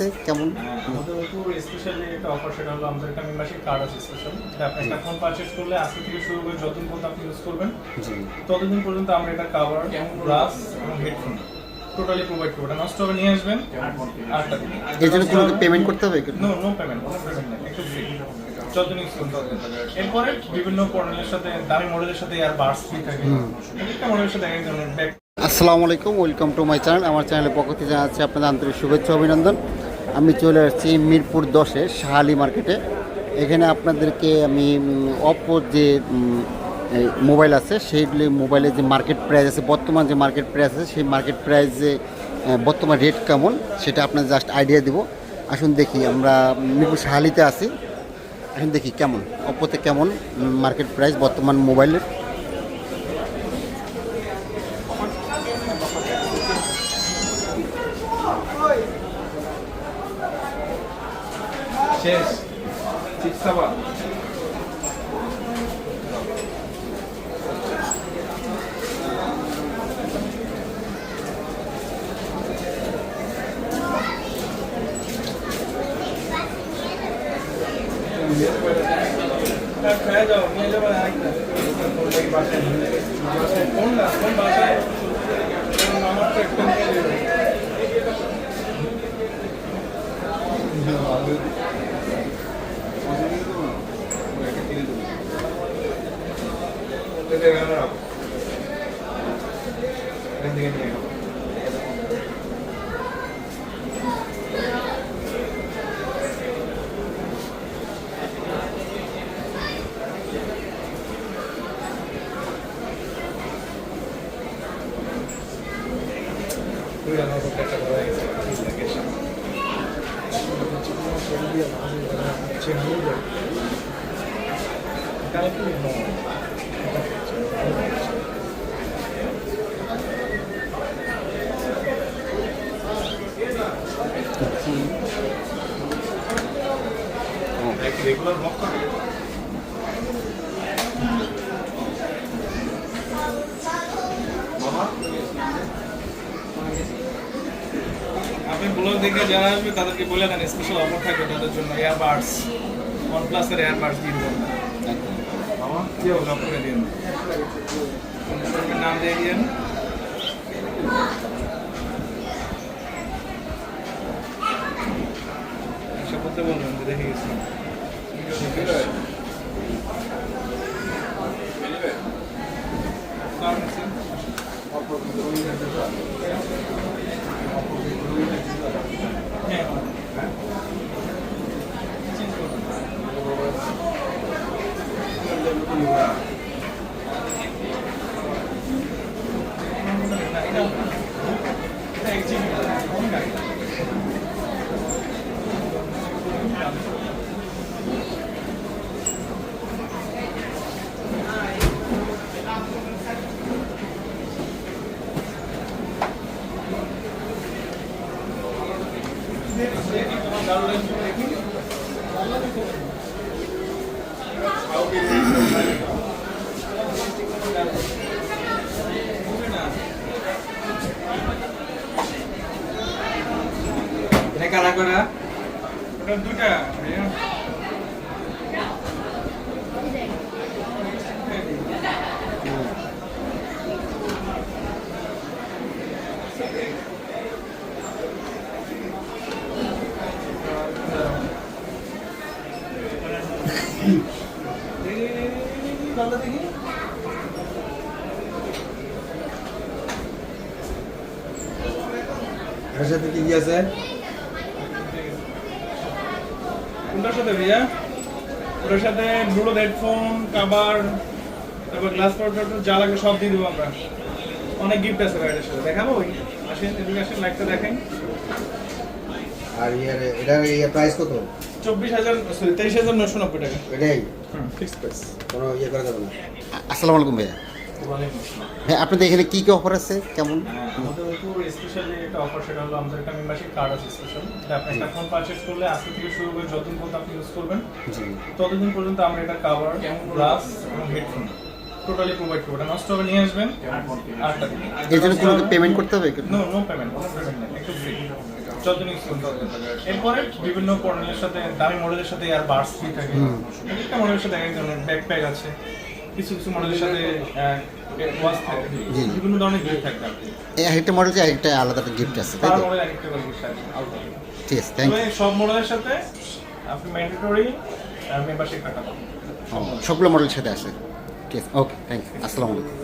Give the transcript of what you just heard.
আছে কেমন? আমাদের উপর স্পেশালি একটা অফার সেটা হলো আমাদের একটা মেম্বারশিপ কার্ড আছে স্পেশাল আপনি পারচেজ করলে আজকে থেকে শুরু করে যতদিন পর্যন্ত আপনি ইউজ করবেন ততদিন পর্যন্ত আমরা এটা কাভার গ্লাস এবং হেডফোন টোটালি প্রোভাইড করব। নষ্ট হবে নিয়ে আসবেন আটটা দিন এর জন্য কোনো পেমেন্ট করতে হবে নো নো পেমেন্ট কোনো পেমেন্ট নেই একটু ফ্রি যতদিন ইউজ করতে হবে এরপরে বিভিন্ন সাথে দামি মডেলের সাথে আর বার্স ফ্রি থাকে। একটা মডেলের সাথে এক ধরনের ব্যাগ আসসালামু আলাইকুম ওয়েলকাম টু মাই চ্যানেল আমার চ্যানেলের পক্ষ থেকে জানাচ্ছি আপনাদের আন্তরিক শুভেচ্ছা অভিনন্দন। আমি চলে আসছি মিরপুর দশে শাহালি মার্কেটে। এখানে আপনাদেরকে আমি অপো যে মোবাইল আছে সেইগুলি মোবাইলের যে মার্কেট প্রাইস আছে, বর্তমান যে মার্কেট প্রাইস আছে, সেই মার্কেট প্রাইসে বর্তমান রেট কেমন, সেটা আপনার জাস্ট আইডিয়া দিব। আসুন দেখি, আমরা মিরপুর শাহালিতে আছি। এখন দেখি কেমন অপোতে কেমন মার্কেট প্রাইস বর্তমান মোবাইলের শেষ। খাবা খেয়ে যাও নিয়ে যাব আরেকটা বাসায় কোন না কোন বাসায় আমার ganun ako. Ganti-ganti ako. Kuya, no, pagkakagawa yung sa kapila ka siya. Ang kaya ko yun, no? Regular block করে আপনি ব্লগ দেখে যারা আসবে, তাদেরকে বলে দেন স্পেশাল অফার থাকবে তাদের জন্য এয়ারবাডস ওয়ান প্লাসের এয়ারবাডস দিয়ে দেবেন বাবা কেউ লক করে দিন নাম দিয়ে দিন এসব করতে বলবেন যে দেখে গেছি কারা করা? ওটা দুটা ভালো দেখি এর সাথে কি কি আছে? কোনটার সাথে ভাইয়া। ওটার সাথে ব্লুটুথ হেডফোন কাবার তারপর গ্লাস পাউডার যা লাগবে সব দিয়ে দেবো আমরা। অনেক গিফট আছে ভাই সাথে। দেখাবো ওই। আসেন এদিকে আসেন লাইটটা দেখেন। আর ইয়ার এটার ইয়ার প্রাইস কত? চব্বিশ হাজার সরি তেইশ হাজার নশো নব্বই টাকা। এটাই? ফিক্স প্রাইস কোনো ইয়ে করা যাবে না। আসসালামু আলাইকুম ভাইয়া। হ্যাঁ আপনাদের এখানে কী কী অফার আছে? কেমন? আমাদের উপর স্পেশালি একটা অফার সেটা হলো আমাদের একটা মেম্বারশিপ কার্ড আছে স্পেশাল আপনি একটা ফোন করলে আজকে থেকে শুরু করে যতদিন পর্যন্ত আপনি ইউজ করবেন ততদিন পর্যন্ত আমরা এটা কাভার গ্লাস এবং হেডফোন টোটালি প্রোভাইড করব। এটা নষ্ট হবে নিয়ে আসবেন আটটা এর জন্য কোনো পেমেন্ট করতে হবে নো নো পেমেন্ট কোনো পেমেন্ট নেই একটু ফ্রি এরপরে বিভিন্ন পণ্যের সাথে দামি মডেলের সাথে আর বার্স ফ্রি থাকে একটা মডেলের সাথে এক ধরনের ব্যাকপ্যাক আছে। কিছু কিছু মডেলের সাথে থাকে। বিভিন্ন ধরনের গিফট থাকে একটা মডেল একটা আলাদা গিফট আছে তাই তো। ঠিক আছে থ্যাংক ইউ সব মডেলের সাথে আপনি ম্যান্ডেটরি মেম্বারশিপ কাটা সবগুলো মডেলের সাথে আছে। ঠিক আছে ওকে থ্যাংক ইউ আসসালামু আলাইকুম।